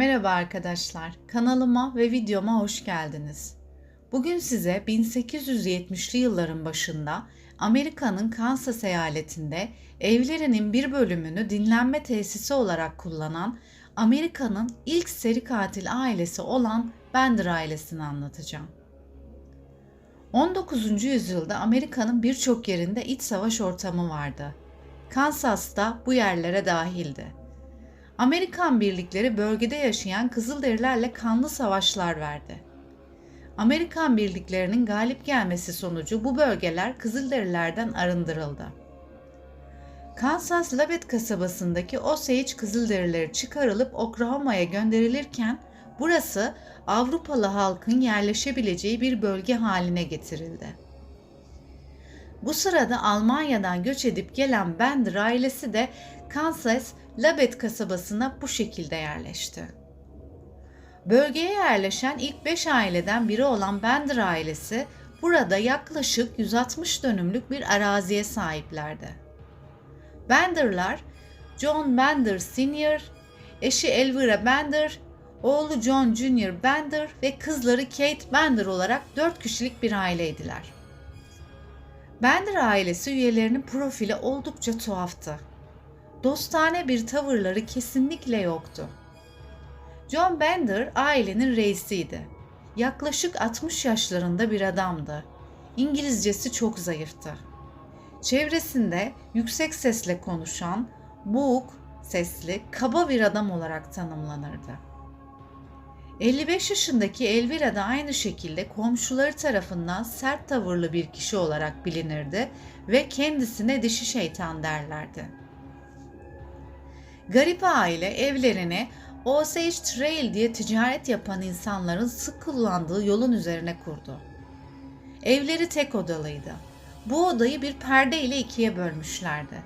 Merhaba arkadaşlar, kanalıma ve videoma hoş geldiniz. Bugün size 1870'li yılların başında Amerika'nın Kansas eyaletinde evlerinin bir bölümünü dinlenme tesisi olarak kullanan Amerika'nın ilk seri katil ailesi olan Bender ailesini anlatacağım. 19. yüzyılda Amerika'nın birçok yerinde iç savaş ortamı vardı. Kansas da bu yerlere dahildi. Amerikan birlikleri bölgede yaşayan Kızılderililerle kanlı savaşlar verdi. Amerikan birliklerinin galip gelmesi sonucu bu bölgeler Kızılderililerden arındırıldı. Kansas Lafayette kasabasındaki Osage Kızılderileri çıkarılıp Oklahoma'ya gönderilirken burası Avrupalı halkın yerleşebileceği bir bölge haline getirildi. Bu sırada Almanya'dan göç edip gelen Bender ailesi de Kansas Labet kasabasına bu şekilde yerleşti. Bölgeye yerleşen ilk 5 aileden biri olan Bender ailesi burada yaklaşık 160 dönümlük bir araziye sahiplerdi. Bender'lar John Bender Sr., eşi Elvira Bender, oğlu John Jr. Bender ve kızları Kate Bender olarak 4 kişilik bir aileydiler. Bender ailesi üyelerinin profili oldukça tuhaftı dostane bir tavırları kesinlikle yoktu. John Bender ailenin reisiydi. Yaklaşık 60 yaşlarında bir adamdı. İngilizcesi çok zayıftı. Çevresinde yüksek sesle konuşan, boğuk sesli, kaba bir adam olarak tanımlanırdı. 55 yaşındaki Elvira da aynı şekilde komşuları tarafından sert tavırlı bir kişi olarak bilinirdi ve kendisine dişi şeytan derlerdi. Garip aile evlerini Osage Trail diye ticaret yapan insanların sık kullandığı yolun üzerine kurdu. Evleri tek odalıydı. Bu odayı bir perde ile ikiye bölmüşlerdi.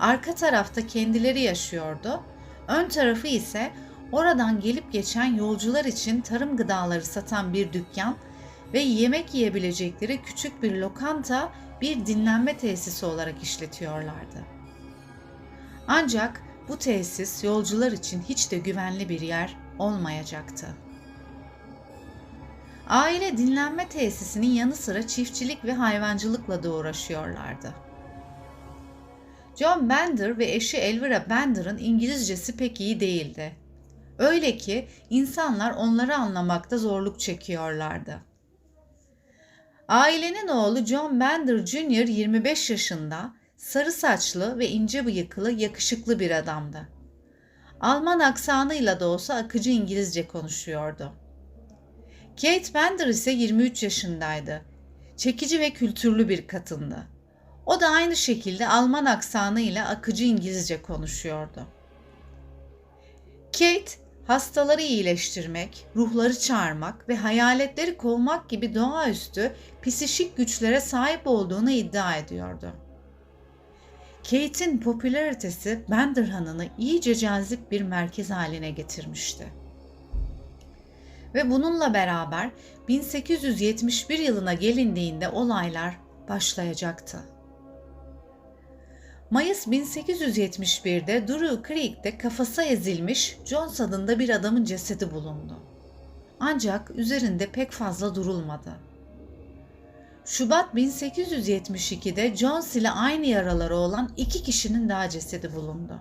Arka tarafta kendileri yaşıyordu. Ön tarafı ise oradan gelip geçen yolcular için tarım gıdaları satan bir dükkan ve yemek yiyebilecekleri küçük bir lokanta, bir dinlenme tesisi olarak işletiyorlardı. Ancak bu tesis yolcular için hiç de güvenli bir yer olmayacaktı. Aile dinlenme tesisinin yanı sıra çiftçilik ve hayvancılıkla da uğraşıyorlardı. John Bender ve eşi Elvira Bender'ın İngilizcesi pek iyi değildi. Öyle ki insanlar onları anlamakta zorluk çekiyorlardı. Ailenin oğlu John Bender Jr. 25 yaşında sarı saçlı ve ince bıyıklı yakışıklı bir adamdı. Alman aksanıyla da olsa akıcı İngilizce konuşuyordu. Kate Bender ise 23 yaşındaydı. Çekici ve kültürlü bir kadındı. O da aynı şekilde Alman aksanıyla akıcı İngilizce konuşuyordu. Kate, hastaları iyileştirmek, ruhları çağırmak ve hayaletleri kovmak gibi doğaüstü psişik güçlere sahip olduğunu iddia ediyordu. Kate'in popülaritesi Benderhan'ını iyice cazip bir merkez haline getirmişti. Ve bununla beraber 1871 yılına gelindiğinde olaylar başlayacaktı. Mayıs 1871'de Drew Creek'te kafası ezilmiş Jones adında bir adamın cesedi bulundu. Ancak üzerinde pek fazla durulmadı. Şubat 1872'de Jones ile aynı yaraları olan iki kişinin daha cesedi bulundu.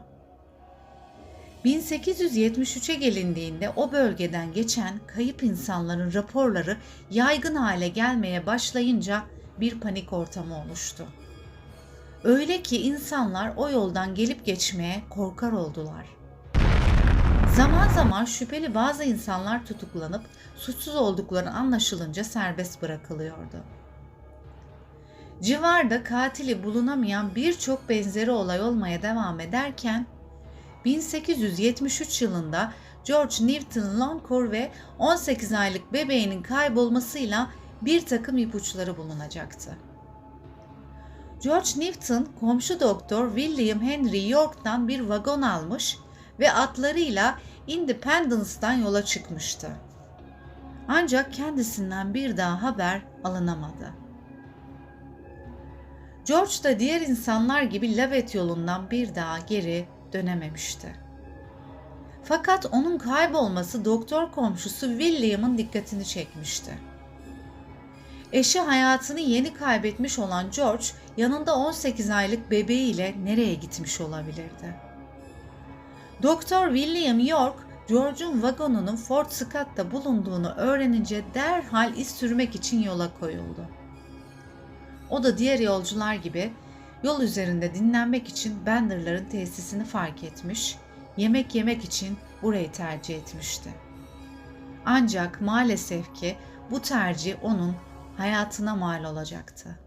1873'e gelindiğinde o bölgeden geçen kayıp insanların raporları yaygın hale gelmeye başlayınca bir panik ortamı oluştu. Öyle ki insanlar o yoldan gelip geçmeye korkar oldular. Zaman zaman şüpheli bazı insanlar tutuklanıp suçsuz oldukları anlaşılınca serbest bırakılıyordu. Civarda katili bulunamayan birçok benzeri olay olmaya devam ederken 1873 yılında George Newton Longcore ve 18 aylık bebeğinin kaybolmasıyla bir takım ipuçları bulunacaktı. George Newton komşu doktor William Henry York'tan bir vagon almış ve atlarıyla Independence'dan yola çıkmıştı. Ancak kendisinden bir daha haber alınamadı. George da diğer insanlar gibi Lavet yolundan bir daha geri dönememişti. Fakat onun kaybolması doktor komşusu William'ın dikkatini çekmişti. Eşi hayatını yeni kaybetmiş olan George yanında 18 aylık bebeğiyle nereye gitmiş olabilirdi? Doktor William York, George'un vagonunun Fort Scott'ta bulunduğunu öğrenince derhal iz sürmek için yola koyuldu. O da diğer yolcular gibi yol üzerinde dinlenmek için Bender'ların tesisini fark etmiş, yemek yemek için burayı tercih etmişti. Ancak maalesef ki bu tercih onun hayatına mal olacaktı.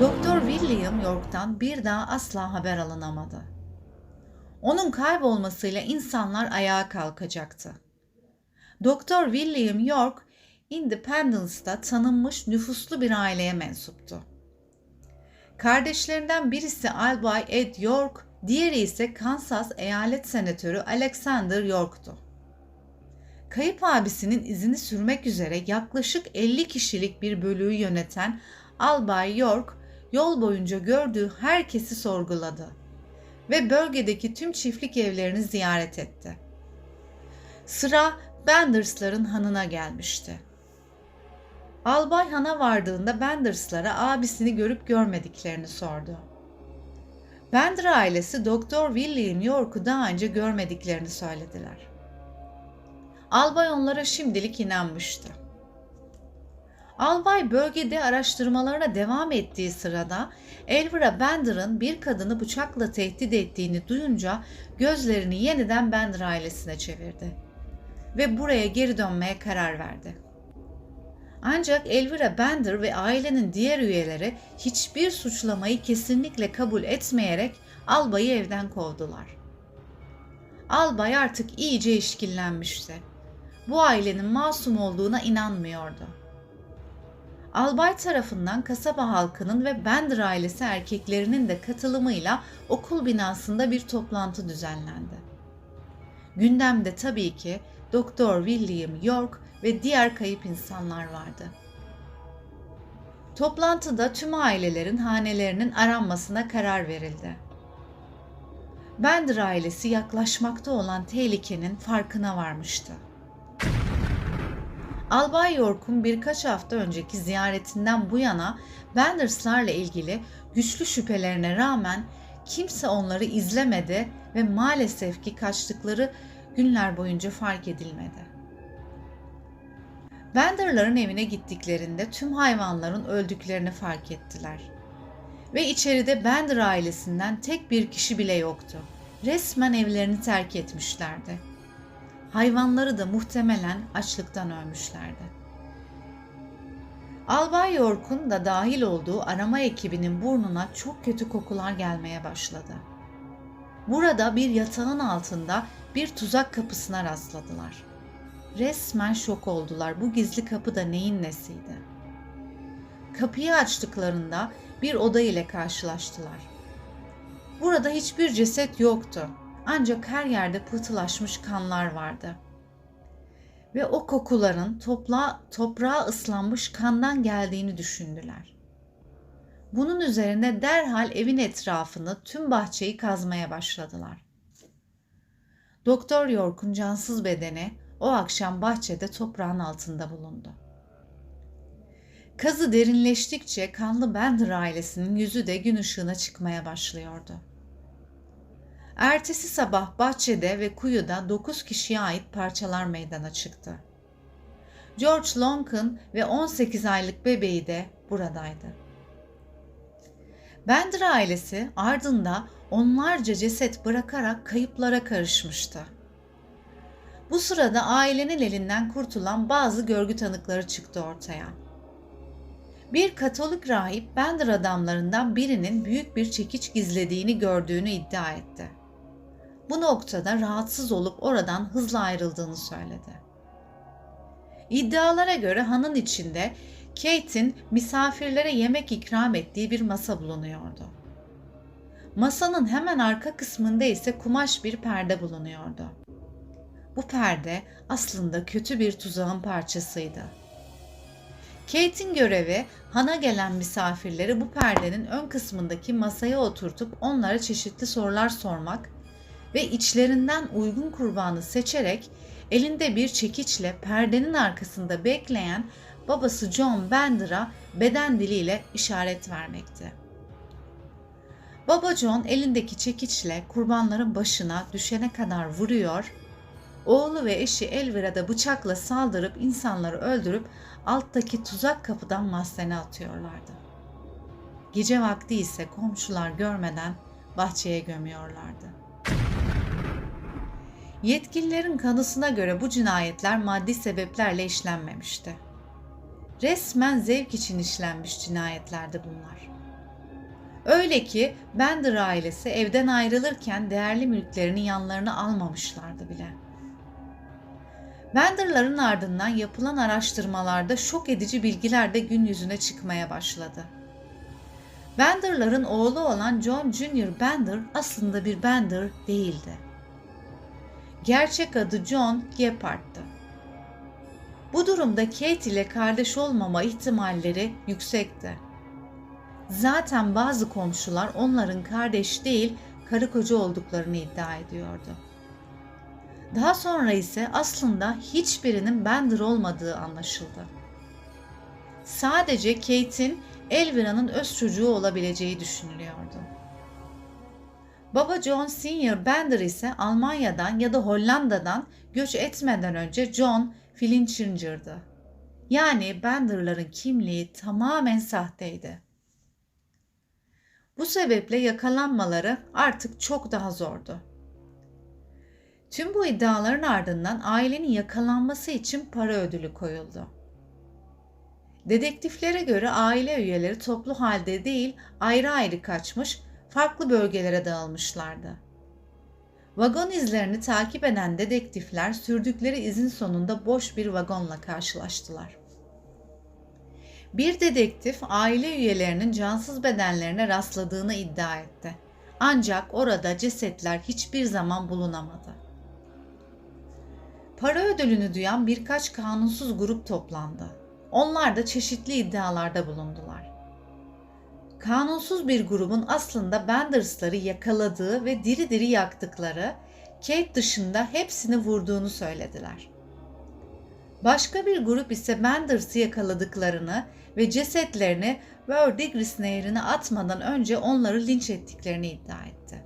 Doktor William York'tan bir daha asla haber alınamadı. Onun kaybolmasıyla insanlar ayağa kalkacaktı. Doktor William York, Independence'da tanınmış nüfuslu bir aileye mensuptu. Kardeşlerinden birisi Albay Ed York, diğeri ise Kansas Eyalet Senatörü Alexander York'tu. Kayıp abisinin izini sürmek üzere yaklaşık 50 kişilik bir bölüğü yöneten Albay York, yol boyunca gördüğü herkesi sorguladı ve bölgedeki tüm çiftlik evlerini ziyaret etti. Sıra Benders'ların hanına gelmişti. Albay hana vardığında Benders'lara abisini görüp görmediklerini sordu. Bender ailesi Doktor William York'u daha önce görmediklerini söylediler. Albay onlara şimdilik inanmıştı. Albay bölgede araştırmalarına devam ettiği sırada Elvira Bender'ın bir kadını bıçakla tehdit ettiğini duyunca gözlerini yeniden Bender ailesine çevirdi ve buraya geri dönmeye karar verdi. Ancak Elvira Bender ve ailenin diğer üyeleri hiçbir suçlamayı kesinlikle kabul etmeyerek albayı evden kovdular. Albay artık iyice işkillenmişti. Bu ailenin masum olduğuna inanmıyordu. Albay tarafından kasaba halkının ve Bender ailesi erkeklerinin de katılımıyla okul binasında bir toplantı düzenlendi. Gündemde tabii ki Doktor William York ve diğer kayıp insanlar vardı. Toplantıda tüm ailelerin hanelerinin aranmasına karar verildi. Bender ailesi yaklaşmakta olan tehlikenin farkına varmıştı. Albay York'un birkaç hafta önceki ziyaretinden bu yana Benders'larla ilgili güçlü şüphelerine rağmen kimse onları izlemedi ve maalesef ki kaçtıkları günler boyunca fark edilmedi. Bender'ların evine gittiklerinde tüm hayvanların öldüklerini fark ettiler. Ve içeride Bender ailesinden tek bir kişi bile yoktu. Resmen evlerini terk etmişlerdi. Hayvanları da muhtemelen açlıktan ölmüşlerdi. Albay York'un da dahil olduğu arama ekibinin burnuna çok kötü kokular gelmeye başladı. Burada bir yatağın altında bir tuzak kapısına rastladılar. Resmen şok oldular. Bu gizli kapı da neyin nesiydi? Kapıyı açtıklarında bir oda ile karşılaştılar. Burada hiçbir ceset yoktu. Ancak her yerde pıhtılaşmış kanlar vardı. Ve o kokuların topla, toprağa ıslanmış kandan geldiğini düşündüler. Bunun üzerine derhal evin etrafını, tüm bahçeyi kazmaya başladılar. Doktor York'un cansız bedeni o akşam bahçede toprağın altında bulundu. Kazı derinleştikçe kanlı Bender ailesinin yüzü de gün ışığına çıkmaya başlıyordu. Ertesi sabah bahçede ve kuyuda 9 kişiye ait parçalar meydana çıktı. George Lonkin ve 18 aylık bebeği de buradaydı. Bender ailesi ardında onlarca ceset bırakarak kayıplara karışmıştı. Bu sırada ailenin elinden kurtulan bazı görgü tanıkları çıktı ortaya. Bir Katolik rahip Bender adamlarından birinin büyük bir çekiç gizlediğini gördüğünü iddia etti. Bu noktada rahatsız olup oradan hızla ayrıldığını söyledi. İddialara göre hanın içinde Kate'in misafirlere yemek ikram ettiği bir masa bulunuyordu. Masanın hemen arka kısmında ise kumaş bir perde bulunuyordu. Bu perde aslında kötü bir tuzağın parçasıydı. Kate'in görevi hana gelen misafirleri bu perdenin ön kısmındaki masaya oturtup onlara çeşitli sorular sormak ve içlerinden uygun kurbanı seçerek elinde bir çekiçle perdenin arkasında bekleyen babası John Bender'a beden diliyle işaret vermekti. Baba John elindeki çekiçle kurbanların başına düşene kadar vuruyor, oğlu ve eşi Elvira da bıçakla saldırıp insanları öldürüp alttaki tuzak kapıdan mahzene atıyorlardı. Gece vakti ise komşular görmeden bahçeye gömüyorlardı. Yetkililerin kanısına göre bu cinayetler maddi sebeplerle işlenmemişti. Resmen zevk için işlenmiş cinayetlerdi bunlar. Öyle ki Bender ailesi evden ayrılırken değerli mülklerini yanlarına almamışlardı bile. Bender'ların ardından yapılan araştırmalarda şok edici bilgiler de gün yüzüne çıkmaya başladı. Bender'ların oğlu olan John Jr. Bender aslında bir Bender değildi. Gerçek adı John Gephardt'tı. Bu durumda Kate ile kardeş olmama ihtimalleri yüksekti. Zaten bazı komşular onların kardeş değil, karı koca olduklarını iddia ediyordu. Daha sonra ise aslında hiçbirinin Bender olmadığı anlaşıldı. Sadece Kate'in Elvira'nın öz çocuğu olabileceği düşünülüyordu. Baba John Senior Bender ise Almanya'dan ya da Hollanda'dan göç etmeden önce John Flinchinger'dı. Yani Bender'ların kimliği tamamen sahteydi. Bu sebeple yakalanmaları artık çok daha zordu. Tüm bu iddiaların ardından ailenin yakalanması için para ödülü koyuldu. Dedektiflere göre aile üyeleri toplu halde değil ayrı ayrı kaçmış, farklı bölgelere dağılmışlardı. Vagon izlerini takip eden dedektifler sürdükleri izin sonunda boş bir vagonla karşılaştılar. Bir dedektif aile üyelerinin cansız bedenlerine rastladığını iddia etti. Ancak orada cesetler hiçbir zaman bulunamadı. Para ödülünü duyan birkaç kanunsuz grup toplandı. Onlar da çeşitli iddialarda bulundular. Kanunsuz bir grubun aslında Benders'ları yakaladığı ve diri diri yaktıkları, Kate dışında hepsini vurduğunu söylediler. Başka bir grup ise Benders'ı yakaladıklarını ve cesetlerini Verdigris nehrine atmadan önce onları linç ettiklerini iddia etti.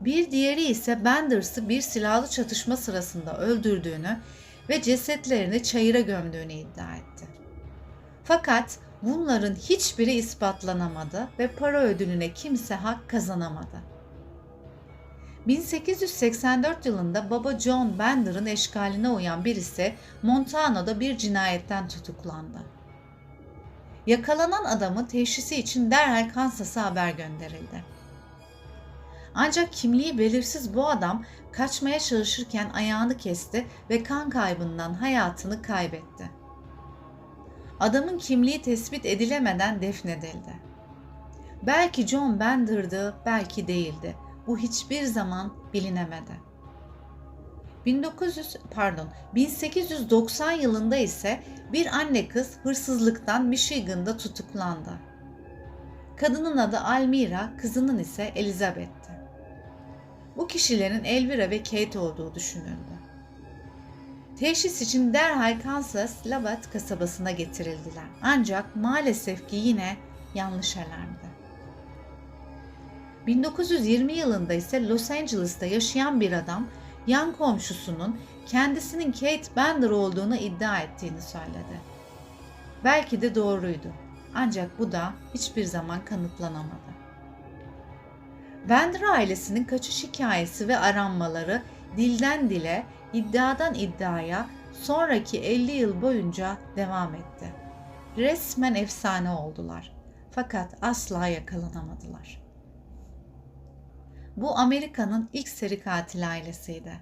Bir diğeri ise Benders'ı bir silahlı çatışma sırasında öldürdüğünü ve cesetlerini çayıra gömdüğünü iddia etti. Fakat bunların hiçbiri ispatlanamadı ve para ödülüne kimse hak kazanamadı. 1884 yılında baba John Bender'ın eşkaline uyan birisi Montano'da bir cinayetten tutuklandı. Yakalanan adamın teşhisi için derhal Kansas'a haber gönderildi. Ancak kimliği belirsiz bu adam kaçmaya çalışırken ayağını kesti ve kan kaybından hayatını kaybetti. Adamın kimliği tespit edilemeden defnedildi. Belki John Bender'dı, belki değildi. Bu hiçbir zaman bilinemedi. 1900 pardon 1890 yılında ise bir anne kız hırsızlıktan Michigan'da tutuklandı. Kadının adı Almira, kızının ise Elizabeth'ti. Bu kişilerin Elvira ve Kate olduğu düşünüldü. Teşhis için derhal Kansas Lavatt kasabasına getirildiler. Ancak maalesef ki yine yanlış alarmdı. 1920 yılında ise Los Angeles'ta yaşayan bir adam yan komşusunun kendisinin Kate Bender olduğunu iddia ettiğini söyledi. Belki de doğruydu. Ancak bu da hiçbir zaman kanıtlanamadı. Bender ailesinin kaçış hikayesi ve aranmaları dilden dile, iddiadan iddiaya sonraki 50 yıl boyunca devam etti. Resmen efsane oldular. Fakat asla yakalanamadılar. Bu Amerika'nın ilk seri katil ailesiydi.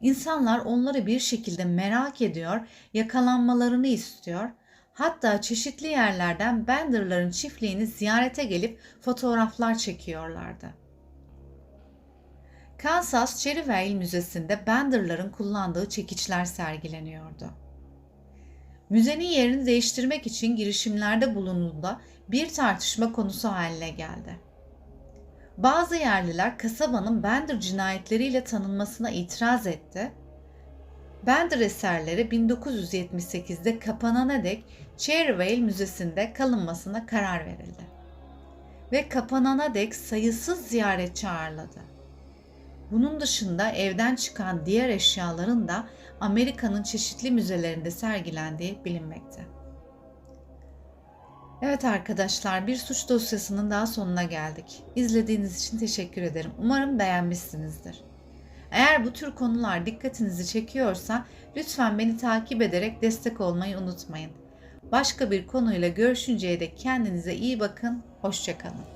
İnsanlar onları bir şekilde merak ediyor, yakalanmalarını istiyor. Hatta çeşitli yerlerden Bender'ların çiftliğini ziyarete gelip fotoğraflar çekiyorlardı. Kansas Cherryvale Müzesi'nde Bender'ların kullandığı çekiçler sergileniyordu. Müzenin yerini değiştirmek için girişimlerde bulunduğunda bir tartışma konusu haline geldi. Bazı yerliler kasabanın Bender cinayetleriyle tanınmasına itiraz etti. Bender eserleri 1978'de kapanana dek Cherryvale Müzesi'nde kalınmasına karar verildi. Ve kapanana dek sayısız ziyaretçi ağırladı. Bunun dışında evden çıkan diğer eşyaların da Amerika'nın çeşitli müzelerinde sergilendiği bilinmekte. Evet arkadaşlar bir suç dosyasının daha sonuna geldik. İzlediğiniz için teşekkür ederim. Umarım beğenmişsinizdir. Eğer bu tür konular dikkatinizi çekiyorsa lütfen beni takip ederek destek olmayı unutmayın. Başka bir konuyla görüşünceye dek kendinize iyi bakın. Hoşçakalın.